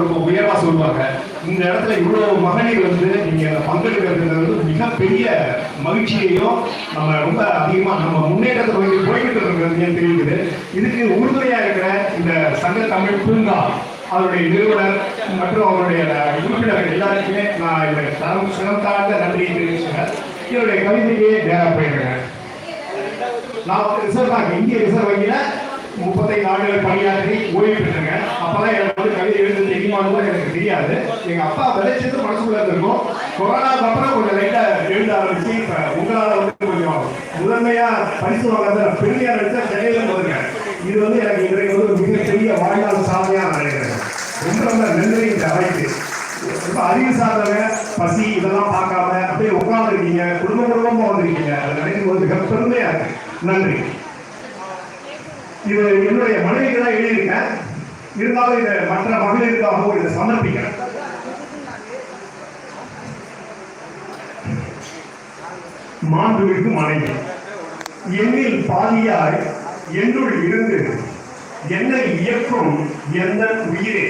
ரொம்ப உயர்வா சொல்லுவாங்க. இந்த இடத்துல இவ்வளவு மகளிர் வந்து நீங்க பங்கெடுக்கிறது வந்து மிகப்பெரிய மகிழ்ச்சியையும் நம்ம ரொம்ப அதிகமா நம்ம முன்னேற்றத்தை நோக்கி போய்கிட்டு இருக்கிறது தெரியுது? இதுக்கு உறுதுணையா இருக்கிற இந்த சங்க தமிழ் பூங்கா அவருடைய நிறுவனர் மற்றும் அவருடைய உறுப்பினர்கள் எல்லாருக்குமே நான் இந்த தரம் சிறந்தார்ந்த நன்றியை தெரிவிச்சுக்கிறேன். என்னுடைய கவிதையே நேரம் போயிடுறேன் நான் வந்து ரிசர்வ் பேங்க் இந்திய ரிசர்வ் வங்கியில முப்பத்தைந்து ஆண்டுகள் பணியாற்றி ஓய்வு பெற்றுங்க. அப்பதான் எனக்கு வந்து கவிதை எழுந்து தெரியுமான்னு எனக்கு தெரியாது. எங்க அப்பா விளைச்சது மனசுக்குள்ள இருந்திருக்கும். கொரோனாக்கு அப்புறம் கொஞ்சம் லைட்டா எழுத ஆரம்பிச்சு இப்ப உங்களால வந்து கொஞ்சம் முதன்மையா பரிசு வாங்காத பெருமையா எடுத்த சென்னையில போதுங்க இது வந்து எனக்கு இன்றைக்கு வந்து ஒரு மிகப்பெரிய வாழ்நாள் சாதனையா நினைக்கிறேன். ரொம்ப ரொம்ப நன்றி இந்த அவைக்கு ரொம்ப அறிவு சார்ந்தவங்க பசி இதெல்லாம் பார்க்காம அப்படியே உட்காந்துருக்கீங்க குடும்ப குடும்பமா வந்திருக்கீங்க. அதை நினைக்கும் போது பெருமையா இருக்கு. நன்றி. இது என்னுடைய மனைவிக்கு தான் எழுதியிருக்கேன் இருந்தாலும் இதை மற்ற மகளிருக்காகவும் இதை சமர்ப்பிக்கிறேன். மாண்புமிகு மனைவி என்னில் பாதியாய் என்னுள் இருந்து என்னை இயக்கும் எந்த உயிரே?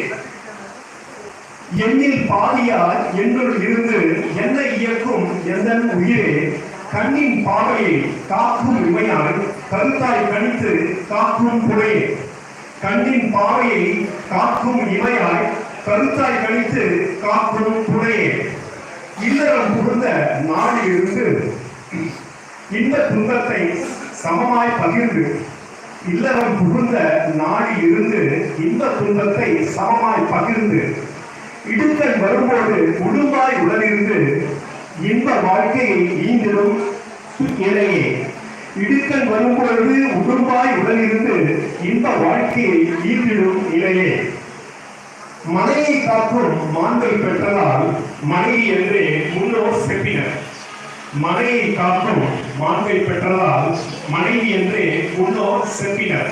என்னில் பாதியாய் என்னுள் இருந்து என்னை இயக்கும் எந்த உயிரே? கண்ணின் பார்வையை காக்கும் இமையாய் கருத்தாய் கணித்து காக்கும் புழையே கண்ணின் பார்வையை காக்கும் இமையாய் கருத்தாய் கணித்து காக்கும் புழையே இல்லறம் புகுந்த நாடு இருந்து இந்த துன்பத்தை சமமாய் பகிர்ந்து இல்லறம் புகுந்த நாளில் இருந்து இந்த துன்பத்தை சமமாய் பகிர்ந்து இடுக்கன் வரும்போது உடும்பாய் உடனிருந்து இன்ப வாழ்க்கையை இடுக்கல் இடுக்கன் வரும்பொழுது உடும்பாய் உடனிருந்து இன்ப வாழ்க்கையை ஈந்திடும் இலையே மனையை காக்கும் மாண்பை பெற்றதால் மனைவி என்றே முன்னோர் செப்பினர். மனையை காக்கும் மாண்பை பெற்றதால் மனைவி என்றே முன்னோர் செப்பினர்.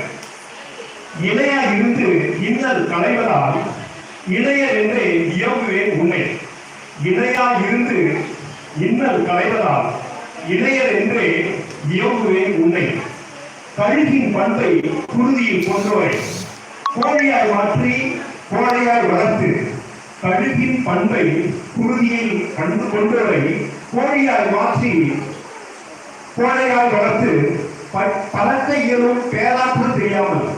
இணையா இருந்து இன்னல் களைவதால் இணையர் என்று இயங்குவேன் உன்னை. இணையா இருந்து இன்னல் களைவதால் இளையர் என்றே இயங்குவேன் உன்னை. கழுகின் பண்பை குருதியில் கொன்றோரை கோழியாய் மாற்றி கோழையாய் வளர்த்து. கழுகின் பண்பை குருதியில் கண்டு கொண்டோரை கோழியாய் மாற்றி கோழையால் வளர்த்து. ப- இயலும் பேராற்றல் தெரியாமல்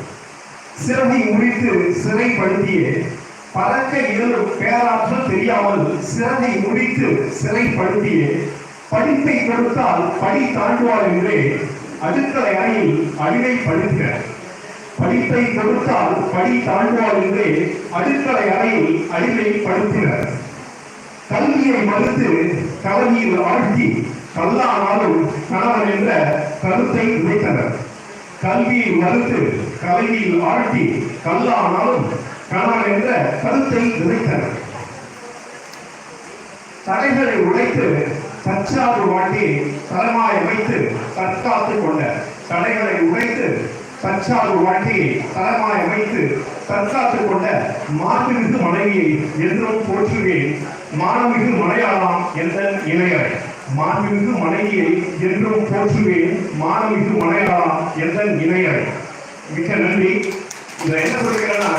சிறகை முடித்து சிறைப்படுத்திய பழக்க இயலும் பேராற்றல் தெரியாமல் சிறகை முடித்து சிறைப்படுத்திய படிப்பை கொடுத்தால் படி தாண்டுவார் என்றே அடுக்கலை அறையில் அழிவை படுக்க படிப்பை கொடுத்தால் படி தாண்டுவார் என்றே அடுக்கலை அறையில் அழிவை படுத்தினர் கல்வியை மறுத்து கல்வியில் ஆழ்த்தி கல்லானாலும் கணவன் என்ற கருத்தை உடைத்தனர். கல்வியை மறுத்து கல்வியில் ஆழ்த்தி கல்லானாலும் கணவன் என்ற கருத்தை உடைத்தனர். தடைகளை உடைத்து தற்சார்பு வாழ்க்கையை தரமாய் வைத்து தற்காத்து கொண்ட தடைகளை உடைத்து தற்சார்பு வாழ்க்கையை தரமாய் வைத்து தற்காத்துக் கொண்ட மாண்புமிகு மனைவியை என்றும் போற்றுவேன். மானமிகு மலையாளாம் என்ற இணையரை மாண்புமிகு மனைவியை என்றும் போற்றுவேன். மானமிகு மலையாளாம் என்ற இணையரை மிக நன்றி. இதை என்ன சொல்றீங்கன்னா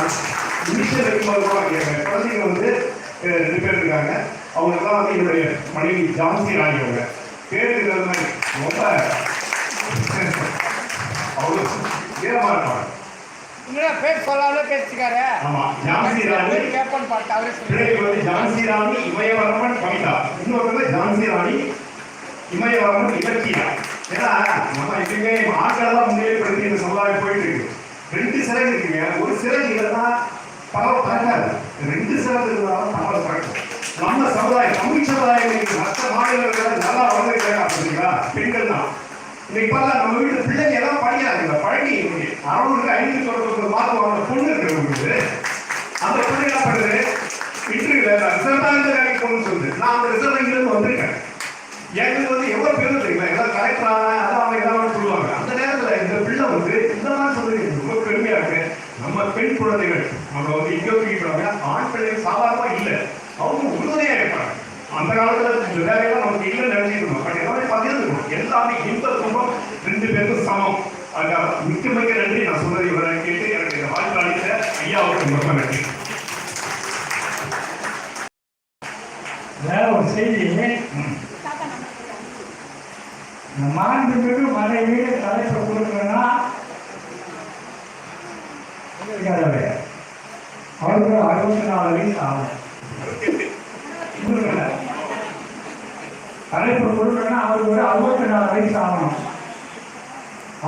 இனிஷியல் குழந்தைங்க வந்து ரெண்டு பேர் இருக்காங்க. அவங்களுக்குலாம் வந்து என்னுடைய மனைவி ஜான்சி ராணி அவங்க பேர் இருக்கிறது மாதிரி ரொம்ப அவ்வளோ வீரமா இருப்பாங்க. பேர் சொல்லாமலே பேசிக்காரு. ஆமா ஜான்சி ராணி. கேப்பன் பாட்டு அவரே பிள்ளைக்கு வந்து ஜான்சி ராணி இமயவரமன் கவிதா. இன்னொரு ஜான்சி ராணி இமயவரமன் இலக்கியா. ஏன்னா நம்ம எப்பயுமே ஆட்கள் தான் முன்னிலைப்படுத்தி இந்த சமுதாயம் போயிட்டு இருக்கு. ரெண்டு சிறகு இருக்குங்க. ஒரு சிறகு இல்லைன்னா பரவ பறக்காது ரெண்டு சிறகு இருந்தாலும் பரவ நம்ம சமுதாயம் தமிழ் சமுதாயம் இன்னைக்கு மற்ற மாநிலங்களை நல்லா வளர்ந்துருக்காங்க அப்படிங்களா பெண்கள் தான். இன்னைக்கு பார்த்தா நம்ம வீட்டு பிள்ளைங்க எல்லாம் படிக்கிறாங்க. பழகி அறுநூறு ஐநூறு தொண்ணூறு மாதம் வாங்கின பொண்ணு இருக்கிறவங்களுக்கு அந்த பொண்ணு என்ன பண்ணுது? இன்டர்வியூல ரிசர்வ் பேங்க் வேலைக்கு போகணும்னு சொல்லுது. நான் அந்த ரிசர்வ் பேங்க்ல இருந்து வந்திருக்கேன். எங்களுக்கு வந்து எவ்வளவு பேர் தெரியுமா? எல்லாம் கலெக்டரான அதான் அவங்க சொல்லுவாங்க. அந்த நேரத்துல இந்த பிள்ளை வந்து இந்த மாதிரி சொல்றது ரொம்ப பெருமையா இருக்கு. நம்ம பெண் குழந்தைகள் நம்ம வந்து இங்க தூக்கிடுவாங்க ஆண் பிள்ளைகள் சாதாரணமா இல்லை. அவங்க உறுதுணையா இருப்பாங்க அந்த காலத்துல வேலையெல்லாம் நமக்கு இல்லைன்னு நினைச்சிருக்கோம் பட் எல்லாமே பகிர்ந்துக்கணும் எல்லாமே இன்ப துன்பம் ரெண்டு பேருக்கும் சமம். அதுக்காக மிக்க மிக்க நன்றி. நான் சொன்னதை இவரை கேட்டு எனக்கு இந்த வாய்ப்பு அளித்த ஐயாவுக்கு ரொம்ப நன்றி. வேற ஒரு செய்தி மாண்புமிகு மனைவி தலைப்பு கொடுக்கணும்னா. அவருக்கு அறுபத்தி நாலு வயசு ஆகும் தலைப்பு கொடுக்கணும்னா அவருக்கு ஒரு அறுபத்தி நாலு வயசு ஆகணும்.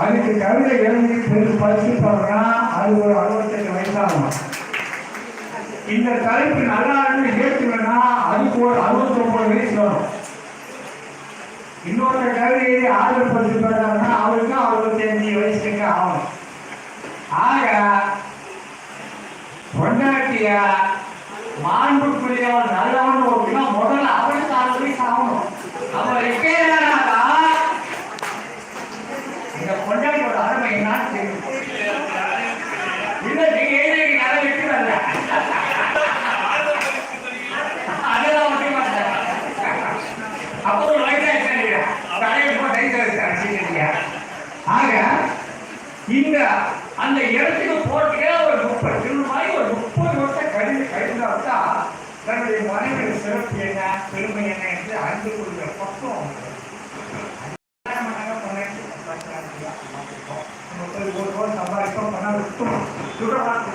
அதுக்கு கவிதை எழுதி பெரு படிச்சு போடுறா அது ஒரு அறுபத்தஞ்சு வயசு ஆகணும். இந்த தலைப்பு நல்லா இருந்து ஏற்றுக்கணும்னா அதுக்கு ஒரு அறுபத்தி ஒன்பது வயசு வரும். இன்னொரு கவிதையை ஆதரவு படுத்தி போறாருன்னா அவருக்கு அறுபத்தஞ்சு வயசுக்கு ஆகணும். ஆக பொண்டாட்டிய மாண்புக்குரியவன் நல்லவன் ஒருத்தனா முதல்ல ஆகணும் அவன் ரிப்பேரானாக்கா இந்த பொண்டாட்டியோட அருமை என்னன்னு தெரியும் இல்ல நீங்க நிறைய அதெல்லாம் ஒன்றும் மாட்டேன் அப்போ ஒரு வயசாக தலைவர் டைட்டாக ஆக இந்த அந்த இடத்துக்கு போட்டே ஒரு முப்பது திருமாய் ஒரு முப்பது வருஷம் கழிந்து கழிந்தால் தன்னுடைய மனைவியின் சிறப்பு என்ன பெருமை என்ன என்று கொள்கிற பக்கம் முப்பது சம்பாதிப்போம் விட்டோம் சுடுறான்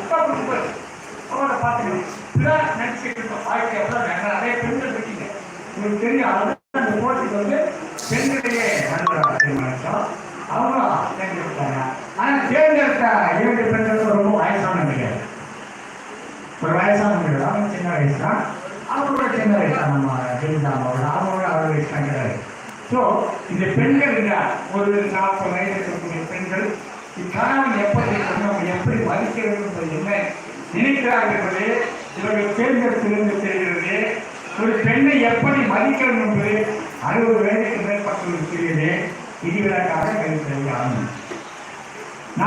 பார்த்துக்கணும் இப்படிதான் நினைச்சுட்டு வாழ்க்கை எவ்வளோ நிறைய பெண்கள் இருக்கீங்க உங்களுக்கு தெரியும் அதுதான் அந்த போட்டிக்கு வந்து பெண்களையே நண்பராக அவங்க தேர்ந்தெடுத்தாங்க ஆனால் தேர்ந்தெடுத்த இரண்டு பெண்கள் ரொம்ப வயசானவங்க ஒரு வயசானவங்க சின்ன வயசு தான் அவங்களோட சின்ன வயசு நம்ம ஜெயலலிதாவோட அவங்களோட அவர் வயசு ஸோ இந்த பெண்கள் ஒரு நாற்பது வயது இருக்கக்கூடிய பெண்கள் இக்கணவன் எப்படி இருக்கணும் எப்படி மதிக்க என்ன நினைக்கிறார்கள் இவர்கள் தேர்ந்தெடுத்திருந்து தெரிகிறது ஒரு பெண்ணை எப்படி மதிக்கிறது என்பது அறுபது வயதுக்கு மேற்பட்டவர்களுக்கு தெரியுது விதிவிலக்காக கருத்து ஆகும்